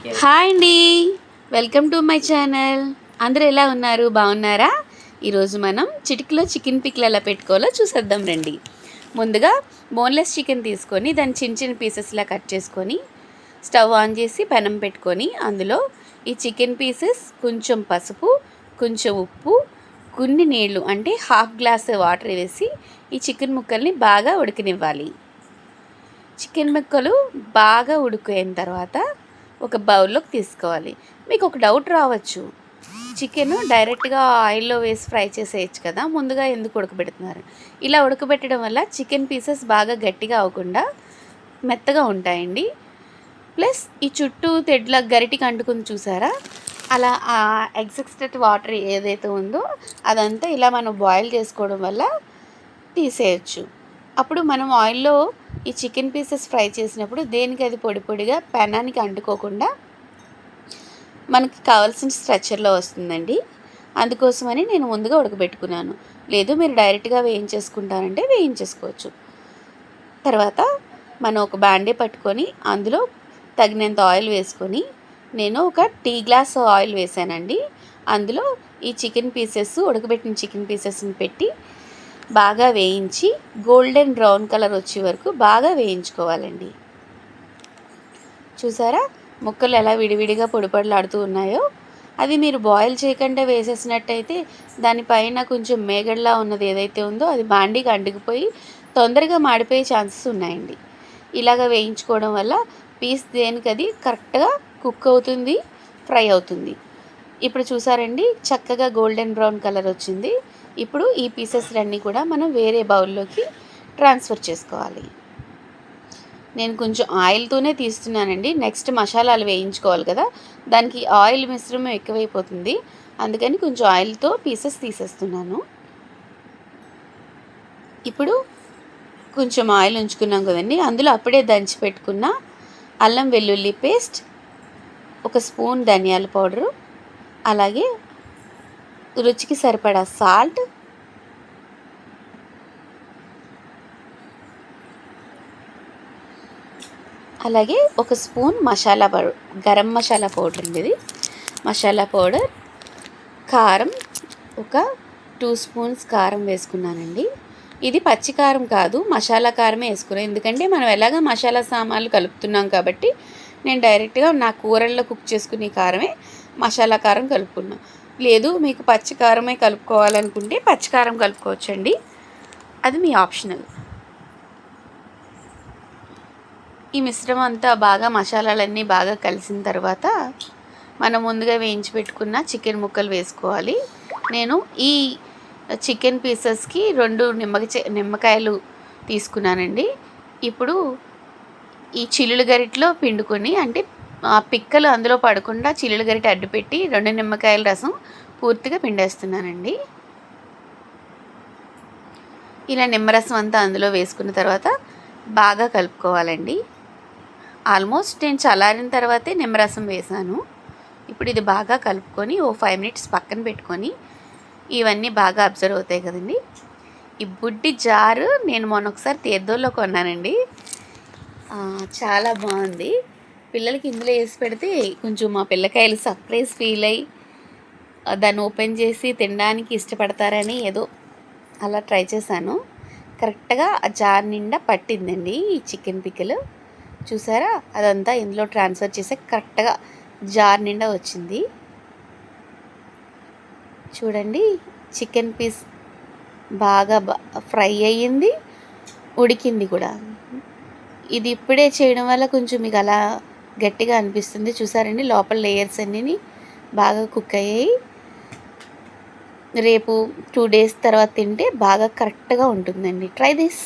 Hi అండి. Welcome to my channel. అందరు ఎలా ఉన్నారు? బాగున్నారా? ఈరోజు మనం చిటికలో చికెన్ పిక్లు ఎలా పెట్టుకోవాలో చూసేద్దాం రండి. ముందుగా బోన్లెస్ చికెన్ తీసుకొని దాన్ని చిన్న చిన్న పీసెస్లా కట్ చేసుకొని స్టవ్ ఆన్ చేసి పెనం పెట్టుకొని అందులో ఈ చికెన్ పీసెస్ కొంచెం పసుపు కొంచెం ఉప్పు కొన్ని నీళ్ళు అంటే హాఫ్ గ్లాస్ వాటర్ వేసి ఈ చికెన్ ముక్కల్ని బాగా ఉడకనివ్వాలి. చికెన్ ముక్కలు బాగా ఉడికిన తర్వాత ఒక బౌల్లోకి తీసుకోవాలి. మీకు ఒక డౌట్ రావచ్చు. చికెన్ డైరెక్ట్గా ఆయిల్లో వేసి ఫ్రై చేసేయచ్చు కదా ముందుగా ఎందుకు ఉడకబెడుతున్నారు? ఇలా ఉడకబెట్టడం వల్ల చికెన్ పీసెస్ బాగా గట్టిగా అవ్వకుండా మెత్తగా ఉంటాయండి. ప్లస్ ఈ చుట్టూ తెడ్ల గరిటికి అంటుకుని చూసారా? అలా ఆ ఎగ్జిస్టెడ్ వాటర్ ఏదైతే ఉందో అదంతా ఇలా మనం బాయిల్ చేసుకోవడం వల్ల తీసేయచ్చు. అప్పుడు మనం ఆయిల్లో ఈ చికెన్ పీసెస్ ఫ్రై చేసినప్పుడు దేనికి అది పొడి పొడిగా పెనానికి అంటుకోకుండా మనకి కావాల్సిన స్ట్రక్చర్లో వస్తుందండి. అందుకోసమని నేను ముందుగా ఉడకబెట్టుకున్నాను. లేదు మీరు డైరెక్ట్గా వేయించేసుకుంటారంటే వేయించేసుకోవచ్చు. తర్వాత మనం ఒక బ్యాండే పట్టుకొని అందులో తగినంత ఆయిల్ వేసుకొని నేను ఒక టీ గ్లాస్ ఆయిల్ వేసానండి. అందులో ఈ చికెన్ పీసెస్ ఉడకబెట్టిన చికెన్ పీసెస్ని పెట్టి బాగా వేయించి గోల్డెన్ బ్రౌన్ కలర్ వచ్చే వరకు బాగా వేయించుకోవాలండి. చూసారా? ముక్కలు ఎలా విడివిడిగా పొడిపడలాడుతూ ఉన్నాయో? అది మీరు బాయిల్ చేయకుండా వేసేసినట్టయితే దానిపైన కొంచెం మేగడ్లా ఉన్నది ఏదైతే ఉందో అది బాండీకి అంటుకుపోయి తొందరగా మాడిపోయే ఛాన్సెస్ ఉన్నాయండి. ఇలాగ వేయించుకోవడం వల్ల పీస్ దేనికది కరెక్ట్గా కుక్ అవుతుంది ఫ్రై అవుతుంది. ఇప్పుడు చూసారండి చక్కగా గోల్డెన్ బ్రౌన్ కలర్ వచ్చింది. ఇప్పుడు ఈ పీసెస్ అన్నీ కూడా మనం వేరే బౌల్లోకి ట్రాన్స్ఫర్ చేసుకోవాలి. నేను కొంచెం ఆయిల్తోనే తీస్తున్నానండి. నెక్స్ట్ మసాలాలు వేయించుకోవాలి కదా దానికి ఆయిల్ మిశ్రమం ఎక్కువైపోతుంది. అందుకని కొంచెం ఆయిల్తో పీసెస్ తీసేస్తున్నాను. ఇప్పుడు కొంచెం ఆయిల్ ఉంచుకున్నాం కదండి అందులో అప్పుడే దంచి పెట్టుకున్న అల్లం వెల్లుల్లి పేస్ట్ ఒక స్పూన్ ధనియాల పౌడరు అలాగే రుచికి సరిపడా సాల్ట్. అలాగే ఒక spoon masala powder garam masala powder అండి ఇది. మసాలా పౌడర్ కారం ఒక టూ స్పూన్స్ కారం వేసుకున్నానండి. ఇది పచ్చి కారం కాదు మసాలా కారమే వేసుకున్నాను ఎందుకంటే మనం ఎలాగ మసాలా సామాన్లు కలుపుతున్నాం కాబట్టి నేను డైరెక్ట్గా నా కూరల్లో కుక్ చేసుకునే కారమే మసాలా కారం కలుపుకున్నాను లేదు మీకు పచ్చికారమే కలుపుకోవాలనుకుంటే పచ్చికారం కలుపుకోవచ్చండి. అది మీ ఆప్షనల్. ఈ మిశ్రమం అంతా బాగా మసాలాలన్నీ బాగా కలిసిన తర్వాత మనం ముందుగా వేయించి పెట్టుకున్న చికెన్ ముక్కలు వేసుకోవాలి. నేను ఈ చికెన్ పీసెస్కి రెండు నిమ్మక నిమ్మకాయలు తీసుకున్నానండి. ఇప్పుడు ఈ చిల్లులు గరిట్లో పిండుకొని అంటే ఆ పిక్కలు అందులో పడకుండా చిల్లులు గరిట అడ్డుపెట్టి రెండు నిమ్మకాయల రసం పూర్తిగా పిండేస్తున్నానండి. ఇలా నిమ్మరసం అంతా అందులో వేసుకున్న తర్వాత బాగా కలుపుకోవాలండి. ఆల్మోస్ట్ నేను చల్లారిన తర్వాతే నిమ్మరసం వేసాను. ఇప్పుడు ఇది బాగా కలుపుకొని ఓ ఫైవ్ మినిట్స్ పక్కన పెట్టుకొని ఇవన్నీ బాగా అబ్జర్వ్ అవుతాయి కదండి. ఈ బుడ్డి జారు నేను మొన్న ఒకసారి తీర్థంలో కొన్నానండి. చాలా బాగుంది. పిల్లలకి ఇందులో వేసి పెడితే కొంచెం మా పిల్లకాయలు సర్ప్రైజ్ ఫీల్ అయ్యి దాన్ని ఓపెన్ చేసి తినడానికి ఇష్టపడతారని ఏదో అలా ట్రై చేశాను. కరెక్ట్గా ఆ జార్ నిండా పట్టిందండి ఈ చికెన్ పిక్కలు చూసారా? అదంతా ఇందులో ట్రాన్స్ఫర్ చేసే కరెక్ట్గా జార్ నిండా వచ్చింది. చూడండి చికెన్ పీస్ బాగా ఫ్రై అయ్యింది ఉడికింది కూడా. ఇది ఇప్పుడే చేయడం వల్ల కొంచెం మీకు అలా గట్టిగా అనిపిస్తుంది. చూసారండి? లోపల లేయర్స్ అన్నీ బాగా కుక్ అయ్యాయి. రేపు టూ డేస్ తర్వాత తింటే బాగా కరెక్ట్గా ఉంటుందండి. Try this